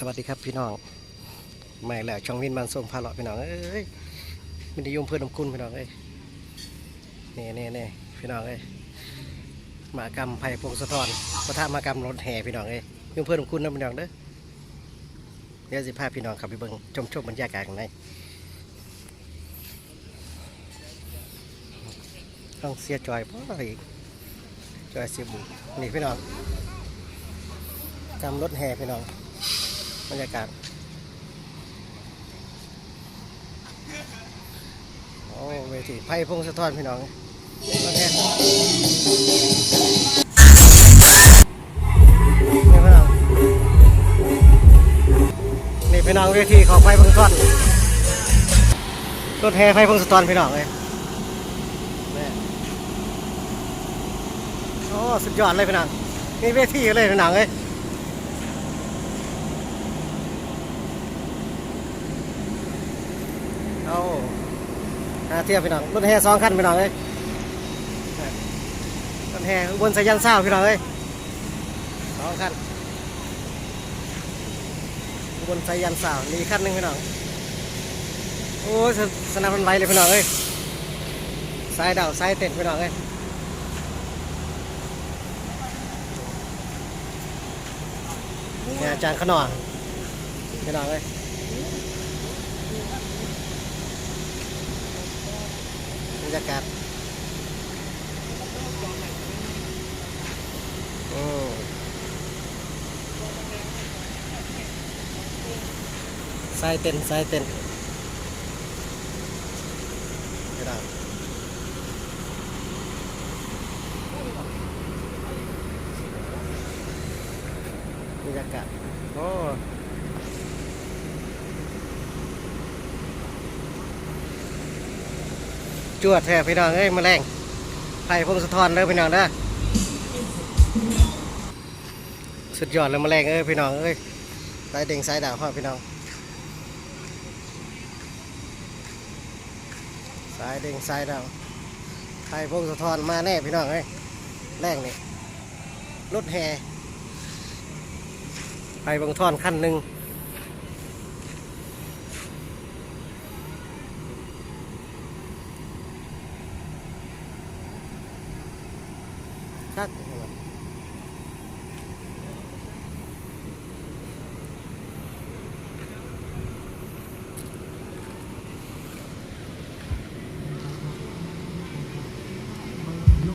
สวัสดีครับพี่น้องใหม่แล้วช่องวินมันส่งพาเลาะพี่น้องเอ้ยมินิยมเพื่อนน้ำคุณพี่น้องเอ้ยนี่นี่นี่พี่น้องเอ้ยมากรรมไผ่พงศธรปะทะมากรรมรถแห่พี่น้องเอ้ยยมเพื่อนน้ำคุณนะพี่น้องเด้อเดี๋ยวสิพาพี่น้องขับไปเบิ่งชมชมบรรยากาศข้างในต้องเสียจอยพ่ออีกจอยเสียบุนี่พี่น้องกำรถแห่พี่น้อง บรรยากาศ โอ้เวทีไพ่พงศธรพี่น้องรถแห่นี่พี่น้องนี่พี่น้องเวทีของไพ่พงศธรรถแห่ไพ่พงศธรพี่น้องเลยโอ้สุดยอดเลยพี่น้องนี่เวทีเลยพี่น้องเลย เอาหาเทียบพี่น้องรถแห่สองคันพี่น้องเอ้ยรถแห่บนสายันเศร้าพี่น้องเอ้ยสองคันบนสายันเศร้านี่คันหนึ่งพี่น้องโอ้สสนามมันไหวเลยพี่น้องเอ้ยสายดาวสายเต้นพี่น้องเอ้ยเนี่ยอาจารย์ขนองพี่น้องเอ้ย รรยากาศโอ้สายเต้นสายเต้นไม่ได้บรรยากาศโอ้ จวดแท้พี่น้องเอ้ยแมาแรงไผ่พงศธรเลยพี่น้องเด้สุดยอดเลยแมาแรงเอ้ยพี่น้องเอ้ยสายเด้งสายดาวพ่อพี่น้องสายเด้งสายดาวไผ่พงศธรมาแน่พี่น้องเอ้ยแรงนี่รถแห่ไผ่พงศธรขั้นหนึ่ง คัก